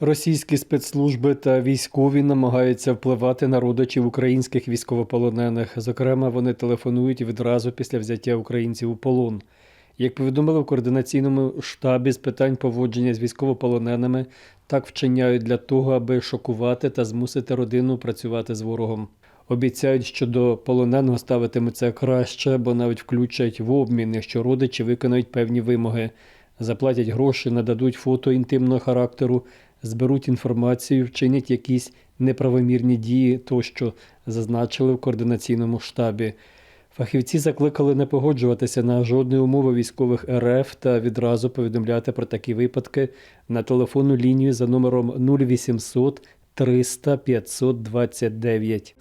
Російські спецслужби та військові намагаються впливати на родичів українських військовополонених. Зокрема, вони телефонують відразу після взяття українців у полон. Як повідомили в координаційному штабі з питань поводження з військовополоненими, так вчиняють для того, аби шокувати та змусити родину працювати з ворогом. Обіцяють, що до полоненого ставитимуться краще, бо навіть включать в обмін, якщо родичі виконають певні вимоги, заплатять гроші, нададуть фото інтимного характеру, зберуть інформацію, вчинять якісь неправомірні дії, тощо зазначили в координаційному штабі. Фахівці закликали не погоджуватися на жодні умови військових РФ та відразу повідомляти про такі випадки на телефонну лінію за номером 0800 300 529.